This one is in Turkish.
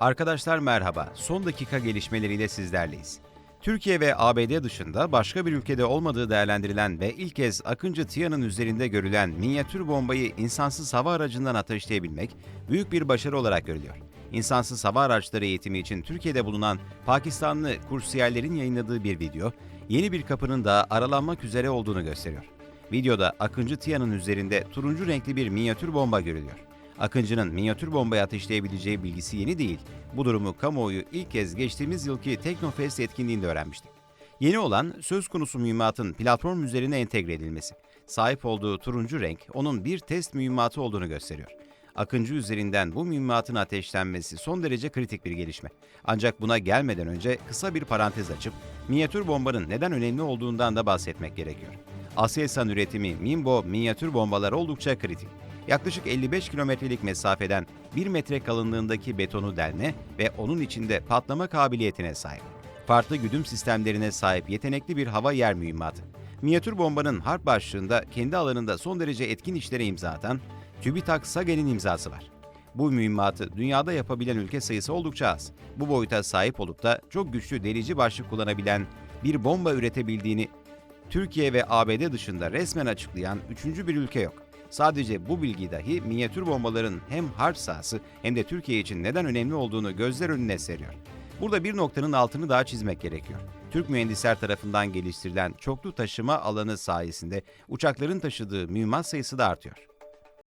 Arkadaşlar merhaba. Son dakika gelişmeleriyle sizlerleyiz. Türkiye ve ABD dışında başka bir ülkede olmadığı değerlendirilen ve ilk kez Akıncı TİA'nın üzerinde görülen minyatür bombayı insansız hava aracından ateşleyebilmek büyük bir başarı olarak görülüyor. İnsansız hava araçları eğitimi için Türkiye'de bulunan Pakistanlı kursiyerlerin yayınladığı bir video, yeni bir kapının da aralanmak üzere olduğunu gösteriyor. Videoda Akıncı TİA'nın üzerinde turuncu renkli bir minyatür bomba görülüyor. Akıncı'nın minyatür bombayı ateşleyebileceği bilgisi yeni değil. Bu durumu kamuoyu ilk kez geçtiğimiz yılki Teknofest etkinliğinde öğrenmişti. Yeni olan söz konusu mühimmatın platform üzerine entegre edilmesi. Sahip olduğu turuncu renk onun bir test mühimmatı olduğunu gösteriyor. Akıncı üzerinden bu mühimmatın ateşlenmesi son derece kritik bir gelişme. Ancak buna gelmeden önce kısa bir parantez açıp minyatür bombanın neden önemli olduğundan da bahsetmek gerekiyor. Aselsan üretimi Mimbo minyatür bombalar oldukça kritik. Yaklaşık 55 kilometrelik mesafeden 1 metre kalınlığındaki betonu delme ve onun içinde patlama kabiliyetine sahip. Farklı güdüm sistemlerine sahip yetenekli bir hava yer mühimmatı. Minyatür bombanın harp başlığında kendi alanında son derece etkin işlere imza atan TÜBİTAK SAGE'nin imzası var. Bu mühimmatı dünyada yapabilen ülke sayısı oldukça az. Bu boyuta sahip olup da çok güçlü delici başlık kullanabilen bir bomba üretebildiğini Türkiye ve ABD dışında resmen açıklayan üçüncü bir ülke yok. Sadece bu bilgi dahi minyatür bombaların hem harp sahası hem de Türkiye için neden önemli olduğunu gözler önüne seriyor. Burada bir noktanın altını daha çizmek gerekiyor. Türk mühendisler tarafından geliştirilen çoklu taşıma alanı sayesinde uçakların taşıdığı mühimmat sayısı da artıyor.